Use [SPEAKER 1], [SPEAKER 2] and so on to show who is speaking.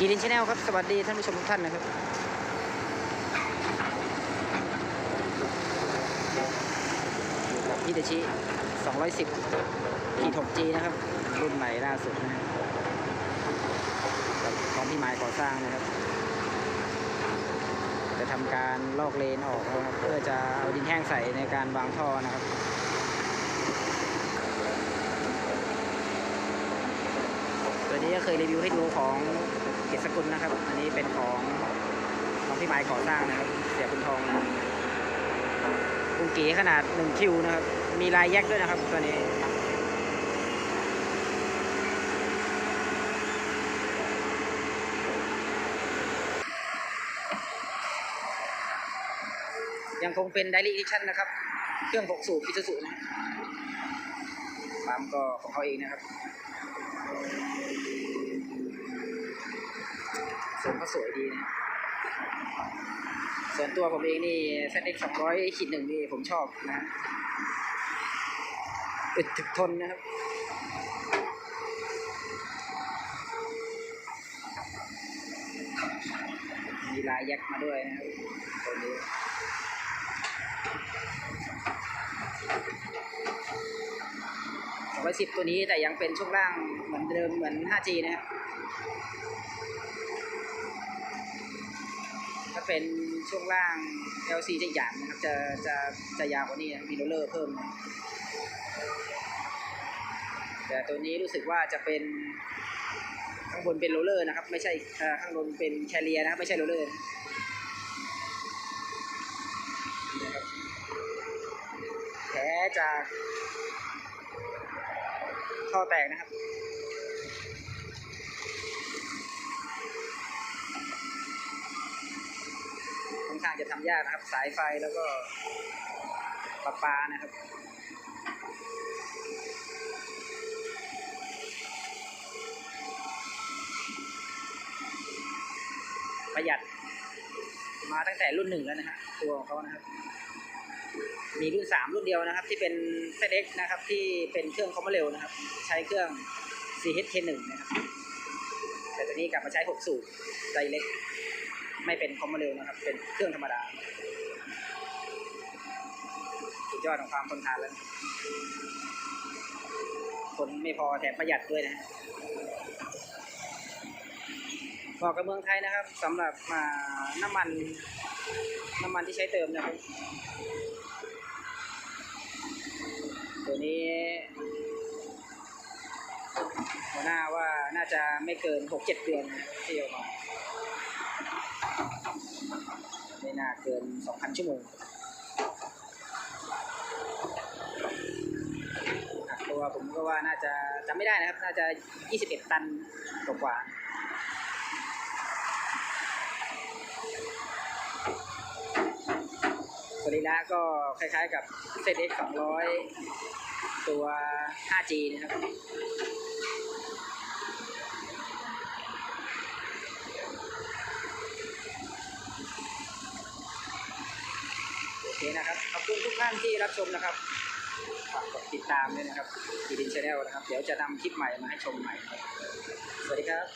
[SPEAKER 1] กีดินชาแนลครับ สวัสดีท่านผู้ชมทุกท่านนะครับอยู่กับพี่เดชิ 210ขีด 6G นะครับ รุ่นใหม่ล่าสุดนะฮะกับของพี่ไม้ก่อสร้างนะครับ จะทำการลอกเลนออกนะครับ เพื่อจะเอาดินแห้งใส่ในการวางท่อนะครับตัวนี้ก็เคยรีวิวให้ดูของ สกุลนะครับ อันนี้เป็นของของพี่ไม้ก่อสร้างนะครับ เสียคุณทองกุงกีขนาด1คิวนะครับ มีลายแยกด้วยนะครับตัวนี้ยังคงเป็น Daily Edition นะครับ เครื่อง6สูบอิซูซุนะครับปั๊มก็ของเขาเองนะครับ ส่วนก็สวยดีนะส่วนตัวผมเองนี่ ZX 200ขีดหนึ่งนี่ผมชอบนะอึดถึกทนนะครับมีลายยักษ์มาด้วยนะครับตัวนี้210ตัวนี้แต่ยังเป็นช่วงล่างเหมือนเดิมเหมือน 5G นะครับ ถ้า เป็นช่วงล่าง LC จะหยาบนะครับจะจะจะยาวกว่านี้มีโรลเลอร์เพิ่ม แต่ตัวนี้รู้สึกว่าจะเป็นข้างบนเป็นโรลเลอร์นะครับ ไม่ใช่ข้างบนเป็นแคเรียนะครับไม่ใช่โรลเลอร์นะครับแผลจากท่อแตกนะครับ อนข้างจะทำยากนะครับ สายไฟแล้วก็ประปานะครับประหยัดมาตั้งแต่รุ่นหนึ่งแล้วนะฮะตัวของเขานะครับ มีรุ่นสามรุ่นเดียวนะครับ ที่เป็น ZX นะครับ ที่เป็นเครื่องคอมมเร็วนะครับ ใช้เครื่อง CHK1 นะครับ แต่ตัวนี้กลับมาใช้6สูบไดเล็ก ไม่เป็นคอมมอนเร็วนะครับ เป็นเครื่องธรรมดา สุดยอดของความทนทานแล้วนะคนไม่พอแถมประหยัดด้วยนะฮะเหมาะกับเมืองไทยนะครับสำหรับมาน้ำมัน น้ำมันที่ใช้เติมนะครับ ตัวนี้หัวหน้าว่าน่าจะไม่เกิน6-7เดือนที่เอามา ไม่น่าเกิน 2,000 ชั่วโมงตัวผมก็ว่าน่าจะจำไม่ได้นะครับ น่าจะ 21 ตันกว่าสรีระก็คล้ายๆกับ ZX 200ตัว 5G นะครับ โอเค นะครับขอบคุณทุกท่านที่รับชมนะครับฝากกดติดตามด้วยนะครับดีดินชาแนลนะครับ เดี๋ยวจะนำคลิปใหม่มาให้ชมใหม่ สวัสดีครับ